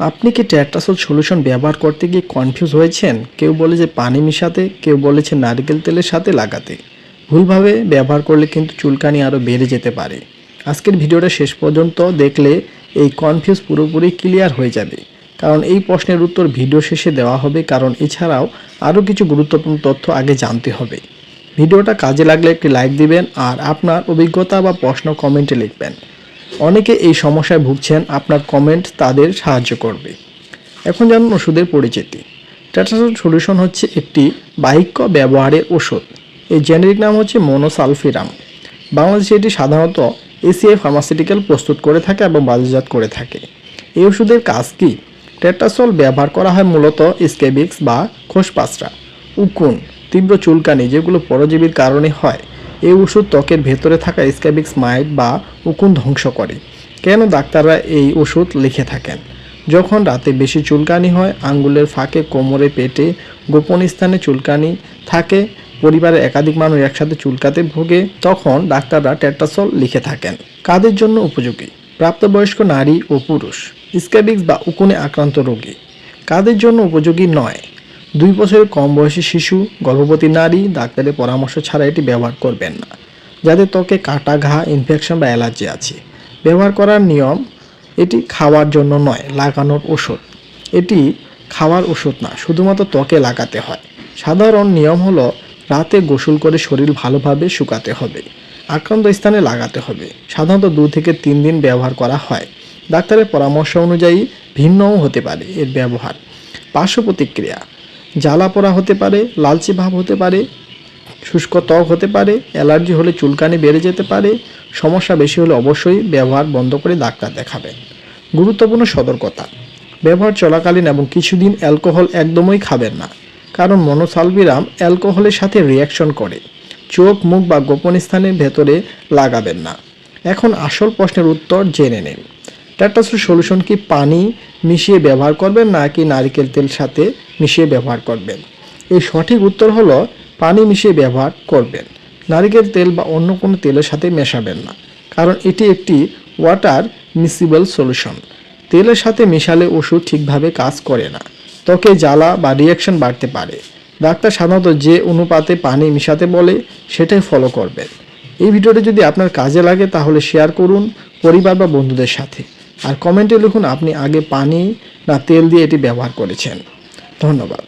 আপনি কি ট্যাট্রাসল সলিউশন ব্যবহার করতে গিয়ে কনফিউজ হয়েছেন? কেউ বলে যে পানি মিশাতে, কেউ বলেছে নারকেল তেলের সাথে লাগাতে। ভুলভাবে ব্যবহার করলে কিন্তু চুলকানি আরও বেড়ে যেতে পারে। আজকের ভিডিওটা শেষ পর্যন্ত দেখলে এই কনফিউজ পুরোপুরি ক্লিয়ার হয়ে যাবে। কারণ এই প্রশ্নের উত্তর ভিডিও শেষে দেওয়া হবে, কারণ এছাড়াও আরও কিছু গুরুত্বপূর্ণ তথ্য আগে জানতে হবে। ভিডিওটা কাজে লাগলে একটি লাইক দিবেন, আর আপনার অভিজ্ঞতা বা প্রশ্ন কমেন্টে লিখবেন। অনেকে এই সমস্যায় ভুগছেন, আপনার কমেন্ট তাদের সাহায্য করবে। এখন জানুন ওষুধের পরিচিতি। ট্যাটাসল সলিউশন হচ্ছে একটি বাহিক্য ব্যবহারের ওষুধ। এই জেনেরিক নাম হচ্ছে মোনোসালফিরাম বাংলাদেশে এটি সাধারণত এসিআই ফার্মাসিউটিক্যাল প্রস্তুত করে থাকে এবং বাজারজাত করে থাকে। এই ওষুধের কাজ কি? টেট্রাসল ব্যবহার করা হয় মূলত স্কেবিক্স বা খোসপাসরা উকুন, তীব্র চুলকানি যেগুলো পরজীবীর কারণে হয়। এই ওষুধ ত্বকের ভেতরে থাকা স্ক্যাবিক্স মাইট বা উকুন ধ্বংস করে। কেন ডাক্তাররা এই ওষুধ লিখে থাকেন? যখন রাতে বেশি চুলকানি হয়, আঙ্গুলের ফাঁকে কোমরে, পেটে গোপন স্থানে চুলকানি থাকে, পরিবারের একাধিক মানুষ একসাথে চুলকাতে ভোগে, তখন ডাক্তাররা টেট্রাসল লিখে থাকেন। কাদের জন্য উপযোগী? প্রাপ্তবয়স্ক নারী ও পুরুষ। স্ক্যাবিক্স বা উকুনে আক্রান্ত রোগী। কাদের জন্য উপযোগী নয়? দুই বছরের কম বয়সী শিশু, গর্ভবতী নারী ডাক্তারের পরামর্শ ছাড়া এটি ব্যবহার করবেন না, যাদের ত্বকে কাটা, ঘা ইনফেকশন বা অ্যালার্জি আছে। ব্যবহার করার নিয়ম, এটি খাওয়ার জন্য নয়, লাগানোর ওষুধ। এটি খাওয়ার ওষুধ না, শুধুমাত্র ত্বকে লাগাতে হয়। সাধারণ নিয়ম হলো, রাতে গোসল করে শরীর ভালোভাবে শুকাতে হবে, আক্রান্ত স্থানে লাগাতে হবে। সাধারণত দু থেকে তিন দিন ব্যবহার করা হয়। ডাক্তারের পরামর্শ অনুযায়ী ভিন্নও হতে পারে এর ব্যবহার। পার্শ্ব প্রতিক্রিয়া জ্বালা পোড়া হতে পারে, লালচে ভাব হতে পারে, শুষ্ক ত্বক হতে পারে, অ্যালার্জি হলে চুলকানি বেড়ে যেতে পারে, সমস্যা বেশি হলে অবশ্যই ব্যবহার বন্ধ করে ডাক্তার দেখাবেন। গুরুত্বপূর্ণ সতর্কতা। ব্যবহার চলাকালীন এবং কিছুদিন অ্যালকোহল একদমই খাবেন না, কারণ মনোসালবিরাম অ্যালকোহলের সাথে রিয়াকশন করে। চোখ, মুখ বা গোপন স্থানের ভেতরে লাগাবেন না। এখন আসল প্রশ্নের উত্তর জেনে নিন। ট্যাটাসুর সলিউশন কি পানি মিশিয়ে ব্যবহার করবেন নাকি নারকেল তেল সাথে মিশিয়ে ব্যবহার করবেন এই সঠিক উত্তর হলো পানি মিশিয়ে ব্যবহার করবেন নারকেল তেল বা অন্য কোনো তেলের সাথে মেশাবেন না কারণ এটি একটি ওয়াটার মিসিবল সলিউশন তেলের সাথে মেশালে ওষুধ ঠিকভাবে কাজ করে না। ত্বকে জ্বালা বা রিয়াকশন বাড়তে পারে। ডাক্তার সাধারণত যে অনুপাতে পানি মিশাতে বলে, সেটাই ফলো করবেন। এই ভিডিওটি যদি আপনার কাজে লাগে, তাহলে শেয়ার করুন পরিবার বা বন্ধুদের সাথে। আর কমেন্টে লিখুন আপনি আগে পানি না তেল দিয়ে এটি ব্যবহার করেছেন। ধন্যবাদ।